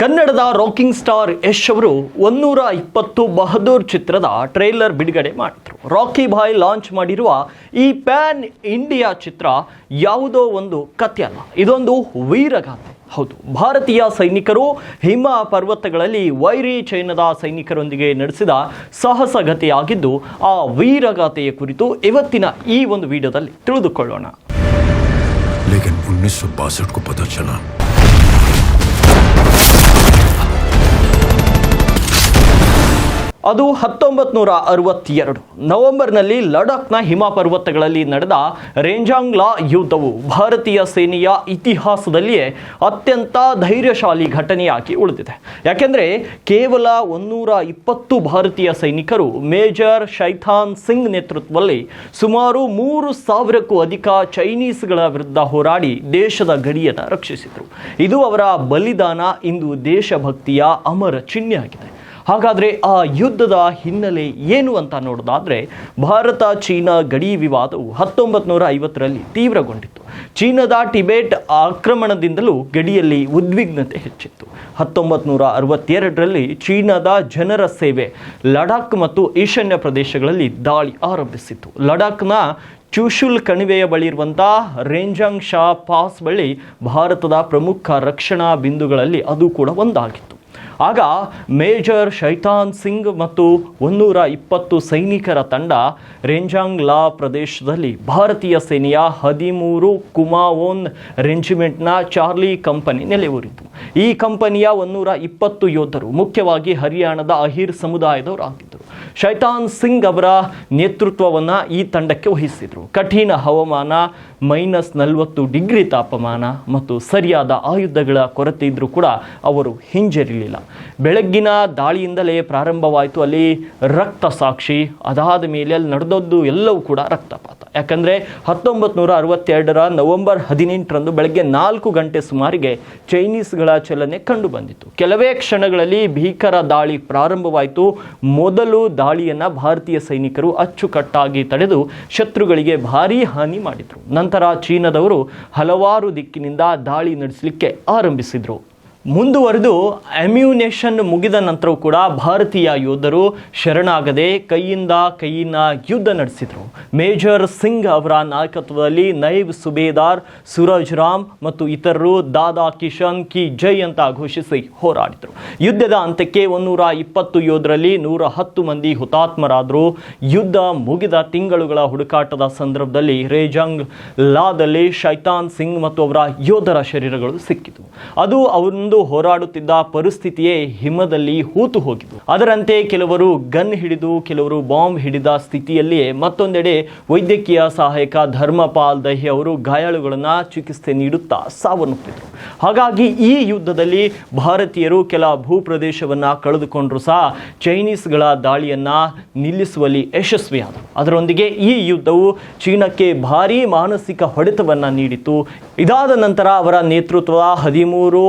ಕನ್ನಡದ rocking star Yash ಅವರು ಒನ್ನೂರ ಇಪ್ಪತ್ತು ಬಹದ್ದೂರ್ ಚಿತ್ರದ ಟ್ರೈಲರ್ ಬಿಡುಗಡೆ ಮಾಡಿದರು. ರಾಕಿ ಬಾಯ್ ಲಾಂಚ್ ಮಾಡಿರುವ ಈ ಪ್ಯಾನ್ ಇಂಡಿಯಾ ಚಿತ್ರ ಯಾವುದೋ ಒಂದು ಕಥೆ ಅಲ್ಲ ಇದೊಂದು ವೀರಗಾಥೆ. ಹೌದು, ಭಾರತೀಯ ಸೈನಿಕರು ಹಿಮ ಪರ್ವತಗಳಲ್ಲಿ ವೈರಿ ಚೈನದ ಸೈನಿಕರೊಂದಿಗೆ ನಡೆಸಿದ ಸಾಹಸಗತೆಯಾಗಿದ್ದು, ಆ ವೀರಗಾಥೆಯ ಕುರಿತು ಇವತ್ತಿನ ಈ ಒಂದು ವಿಡಿಯೋದಲ್ಲಿ ತಿಳಿದುಕೊಳ್ಳೋಣ. ಅದು ಹತ್ತೊಂಬತ್ತು ನೂರ ಅರವತ್ತೆರಡು. ನವೆಂಬರ್ನಲ್ಲಿ ಲಡಾಖ್ನ ಹಿಮ ಪರ್ವತಗಳಲ್ಲಿ ನಡೆದ ರೇಂಜಾಂಗ್ಲಾ ಯುದ್ಧವು ಭಾರತೀಯ ಸೇನೆಯ ಇತಿಹಾಸದಲ್ಲಿಯೇ ಅತ್ಯಂತ ಧೈರ್ಯಶಾಲಿ ಘಟನೆಯಾಗಿ ಉಳಿದಿದೆ. ಯಾಕೆಂದರೆ ಕೇವಲ ಒಂದೂರ ಇಪ್ಪತ್ತು ಭಾರತೀಯ ಸೈನಿಕರು ಮೇಜರ್ ಶೈಥಾನ್ ಸಿಂಗ್ ನೇತೃತ್ವದಲ್ಲಿ ಸುಮಾರು ಮೂರು ಸಾವಿರಕ್ಕೂ ಅಧಿಕ ಚೈನೀಸ್ಗಳ ವಿರುದ್ಧ ಹೋರಾಡಿ ದೇಶದ ಗಡಿಯನ್ನು ರಕ್ಷಿಸಿದರು. ಇದು ಅವರ ಬಲಿದಾನ ಇಂದು ದೇಶಭಕ್ತಿಯ ಅಮರ ಚಿಹ್ನೆಯಾಗಿದೆ. ಹಾಗಾದರೆ ಆ ಯುದ್ಧದ ಹಿನ್ನೆಲೆ ಏನು ಅಂತ ನೋಡೋದಾದರೆ, ಭಾರತ ಚೀನಾ ಗಡಿ ವಿವಾದವು ಹತ್ತೊಂಬತ್ತು ನೂರ ಐವತ್ತರಲ್ಲಿ ತೀವ್ರಗೊಂಡಿತ್ತು. ಚೀನಾದ ಟಿಬೆಟ್ ಆಕ್ರಮಣದಿಂದಲೂ ಗಡಿಯಲ್ಲಿ ಉದ್ವಿಗ್ನತೆ ಹೆಚ್ಚಿತ್ತು. ಹತ್ತೊಂಬತ್ತು ನೂರ ಅರವತ್ತೆರಡರಲ್ಲಿ ಚೀನಾದ ಜನರ ಸೇವೆ ಲಡಾಖ್ ಮತ್ತು ಈಶಾನ್ಯ ಪ್ರದೇಶಗಳಲ್ಲಿ ದಾಳಿ ಆರಂಭಿಸಿತ್ತು. ಲಡಾಖ್ನ ಚೂಶುಲ್ ಕಣಿವೆಯ ಬಳಿ ಇರುವಂಥ ರೇಂಜಾಂಗ್ ಶಾ ಪಾಸ್ ಬಳಿ ಭಾರತದ ಪ್ರಮುಖ ರಕ್ಷಣಾ ಬಿಂದುಗಳಲ್ಲಿ ಅದು ಕೂಡ ಒಂದಾಗಿತ್ತು. ಆಗ ಮೇಜರ್ ಶೈತಾನ್ ಸಿಂಗ್ ಮತ್ತು ಒಂದೂರ ಇಪ್ಪತ್ತು ಸೈನಿಕರ ತಂಡ ರೇಂಜಾಂಗ್ ಲಾ ಪ್ರದೇಶದಲ್ಲಿ ಭಾರತೀಯ ಸೇನೆಯ ಹದಿಮೂರು ಕುಮಾವೋನ್ ರೆಂಜಿಮೆಂಟ್ನ ಚಾರ್ಲಿ ಕಂಪನಿ ನೆಲೆಯೂರಿತು ಈ ಕಂಪನಿಯ ಒಂದೂರ ಇಪ್ಪತ್ತು ಯೋಧರು, ಮುಖ್ಯವಾಗಿ ಹರಿಯಾಣದ ಅಹಿರ್ ಸಮುದಾಯದವರು ಆಗಿದ್ದರು ಶೈತಾನ್ ಸಿಂಗ್ ಅವರ ನೇತೃತ್ವವನ್ನು ಈ ತಂಡಕ್ಕೆ ವಹಿಸಿದರು. ಕಠಿಣ ಹವಾಮಾನ, ಮೈನಸ್ ನಲವತ್ತು ಡಿಗ್ರಿ ತಾಪಮಾನ ಮತ್ತು ಸರಿಯಾದ ಆಯುಧಗಳ ಕೊರತೆ ಇದ್ದರೂ ಕೂಡ ಅವರು ಹಿಂಜರಿಲಿಲ್ಲ. ಬೆಳಗ್ಗಿನ ದಾಳಿಯಿಂದಲೇ ಪ್ರಾರಂಭವಾಯಿತು ಅಲ್ಲಿ ರಕ್ತ ಸಾಕ್ಷಿ. ಅದಾದ ಮೇಲೆ ಅಲ್ಲಿ ನಡೆದದ್ದು ಎಲ್ಲವೂ ಕೂಡ ರಕ್ತಪಾತ. ಯಾಕಂದರೆ ಹತ್ತೊಂಬತ್ತು ನೂರ ಅರವತ್ತೆರಡರ ನವೆಂಬರ್ ಹದಿನೆಂಟರಂದು ಬೆಳಗ್ಗೆ ನಾಲ್ಕು ಗಂಟೆ ಸುಮಾರಿಗೆ ಚೈನೀಸ್ಗಳ ಚಲನೆ ಕಂಡುಬಂದಿತ್ತು. ಕೆಲವೇ ಕ್ಷಣಗಳಲ್ಲಿ ಭೀಕರ ದಾಳಿ ಪ್ರಾರಂಭವಾಯಿತು. ಮೊದಲು ದಾಳಿಯನ್ನು ಭಾರತೀಯ ಸೈನಿಕರು ಅಚ್ಚುಕಟ್ಟಾಗಿ ತಡೆದು ಶತ್ರುಗಳಿಗೆ ಭಾರೀ ಹಾನಿ ಮಾಡಿದರು. ನಂತರ ಚೀನಾದವರು ಹಲವಾರು ದಿಕ್ಕಿನಿಂದ ದಾಳಿ ನಡೆಸಲಿಕ್ಕೆ ಆರಂಭಿಸಿದರು. ಮುಂದುವರೆದು ಅಮ್ಯುನೇಷನ್ ಮುಗಿದ ನಂತರವೂ ಕೂಡ ಭಾರತೀಯ ಯೋಧರು ಶರಣಾಗದೆ ಕೈಯಿಂದ ಕೈಯಿನ ಯುದ್ಧ ನಡೆಸಿದರು. ಮೇಜರ್ ಸಿಂಗ್ ಅವರ ನಾಯಕತ್ವದಲ್ಲಿ ನೈಬ್ ಸುಬೇದಾರ್ ಸೂರಜ್ ರಾಮ್ ಮತ್ತು ಇತರರು ದಾದಾ ಕಿಶನ್ ಕಿ ಜೈ ಅಂತ ಘೋಷಿಸಿ ಹೋರಾಡಿದರು. ಯುದ್ಧದ ಅಂತ್ಯಕ್ಕೆ ಒಂದೂರ ಇಪ್ಪತ್ತು ಯೋಧರಲ್ಲಿ ನೂರ ಹತ್ತು ಮಂದಿ ಹುತಾತ್ಮರಾದರು. ಯುದ್ಧ ಮುಗಿದ ತಿಂಗಳುಗಳ ಹುಡುಕಾಟದ ಸಂದರ್ಭದಲ್ಲಿ ರೇಜಂಗ್ ಲಾದಲ್ಲಿ ಶೈತಾನ್ ಸಿಂಗ್ ಮತ್ತು ಅವರ ಯೋಧರ ಶರೀರಗಳು ಸಿಕ್ಕಿತು ಅದು ಅವರೊಂದು ಹೋರಾಡುತ್ತಿದ್ದ ಪರಿಸ್ಥಿತಿಯೇ ಹಿಮದಲ್ಲಿ ಹೂತು ಹೋಗಿತು ಅದರಂತೆ ಕೆಲವರು ಗನ್ ಹಿಡಿದು, ಕೆಲವರು ಬಾಂಬ್ ಹಿಡಿದ ಸ್ಥಿತಿಯಲ್ಲಿಯೇ ಮತ್ತೊಂದೆಡೆ ವೈದ್ಯಕೀಯ ಸಹಾಯಕ ಧರ್ಮಪಾಲ್ ದಹಿ ಅವರು ಗಾಯಾಳುಗಳನ್ನು ಚಿಕಿತ್ಸೆ ನೀಡುತ್ತಾ ಸಾವನ್ನಪ್ಪಿದರು. ಹಾಗಾಗಿ ಈ ಯುದ್ಧದಲ್ಲಿ ಭಾರತೀಯರು ಕೆಲ ಭೂಪ್ರದೇಶವನ್ನು ಕಳೆದುಕೊಂಡರೂ ಸಹ ಚೈನೀಸ್ಗಳ ದಾಳಿಯನ್ನ ನಿಲ್ಲಿಸುವಲ್ಲಿ ಯಶಸ್ವಿಯಾದರು. ಅದರೊಂದಿಗೆ ಈ ಯುದ್ಧವು ಚೀನಾಕ್ಕೆ ಭಾರೀ ಮಾನಸಿಕ ಹೊಡೆತವನ್ನು ನೀಡಿತು ಇದಾದ ನಂತರ ಅವರ ನೇತೃತ್ವ ಹದಿಮೂರು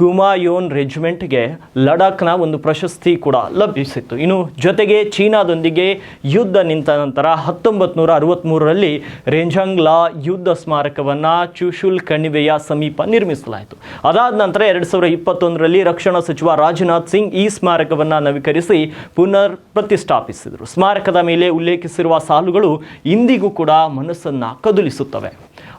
ಕುಮಾಯೋನ್ ರೆಜಿಮೆಂಟ್ಗೆ ಲಡಾಖ್ನ ಒಂದು ಪ್ರಶಸ್ತಿ ಕೂಡ ಲಭಿಸಿತ್ತು. ಇನ್ನು ಜೊತೆಗೆ ಚೀನಾದೊಂದಿಗೆ ಯುದ್ಧ ನಿಂತ ನಂತರ ಹತ್ತೊಂಬತ್ತು ನೂರ ಅರವತ್ತ್ಮೂರರಲ್ಲಿ ರೇಂಜಾಂಗ್ ಲಾ ಯುದ್ಧ ಸ್ಮಾರಕವನ್ನು ಚುಶುಲ್ ಕಣಿವೆಯ ಸಮೀಪ ನಿರ್ಮಿಸಲಾಯಿತು. ಅದಾದ ನಂತರ ಎರಡು ಸಾವಿರದ ಇಪ್ಪತ್ತೊಂದರಲ್ಲಿ ರಕ್ಷಣಾ ಸಚಿವ ರಾಜನಾಥ್ ಸಿಂಗ್ ಈ ಸ್ಮಾರಕವನ್ನು ನವೀಕರಿಸಿ ಪುನರ್ ಪ್ರತಿಷ್ಠಾಪಿಸಿದರು ಸ್ಮಾರಕದ ಮೇಲೆ ಉಲ್ಲೇಖಿಸಿರುವ ಸಾಲುಗಳು ಇಂದಿಗೂ ಕೂಡ ಮನಸ್ಸನ್ನು ಕದುಲಿಸುತ್ತವೆ.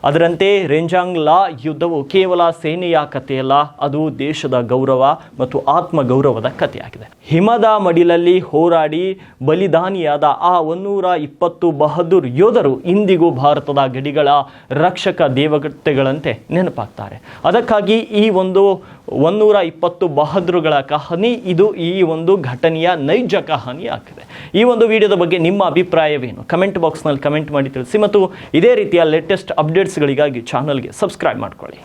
ಅದರಂತೆ ರೇಂಜಾಂಗ್ ಲಾ ಯುದ್ಧವು ಕೇವಲ ಸೇನೆಯ ಕಥೆಯಲ್ಲ, ಅದು ದೇಶದ ಗೌರವ ಮತ್ತು ಆತ್ಮ ಗೌರವದ ಕಥೆಯಾಗಿದೆ. ಹಿಮದ ಮಡಿಲಲ್ಲಿ ಹೋರಾಡಿ ಬಲಿದಾನಿಯಾದ ಆ ಒಂದೂರ ಇಪ್ಪತ್ತು ಬಹದ್ದೂರ್ ಯೋಧರು ಇಂದಿಗೂ ಭಾರತದ ಗಡಿಗಳ ರಕ್ಷಕ ದೇವತೆಗಳಂತೆ ನೆನಪಾಗ್ತಾರೆ. ಅದಕ್ಕಾಗಿ ಈ ಒಂದು ಒಂದೂರ ಇಪ್ಪತ್ತು ಬಹದ್ದೂರುಗಳ ಕಹನಿ ಇದು ಈ ಒಂದು ಘಟನೆಯ ನೈಜ ಕಹನಿ ಆಗಿದೆ. ಈ ಒಂದು ವಿಡಿಯೋದ ಬಗ್ಗೆ ನಿಮ್ಮ ಅಭಿಪ್ರಾಯವೇನು? ಕಮೆಂಟ್ ಬಾಕ್ಸ್ನಲ್ಲಿ ಕಮೆಂಟ್ ಮಾಡಿ ತಿಳಿಸಿ ಮತ್ತು ಇದೇ ರೀತಿಯ ಲೇಟೆಸ್ಟ್ ಅಪ್ಡೇಟ್ಸ್ಗಳಿಗಾಗಿ ಚಾನಲ್ಗೆ ಸಬ್ಸ್ಕ್ರೈಬ್ ಮಾಡ್ಕೊಳ್ಳಿ.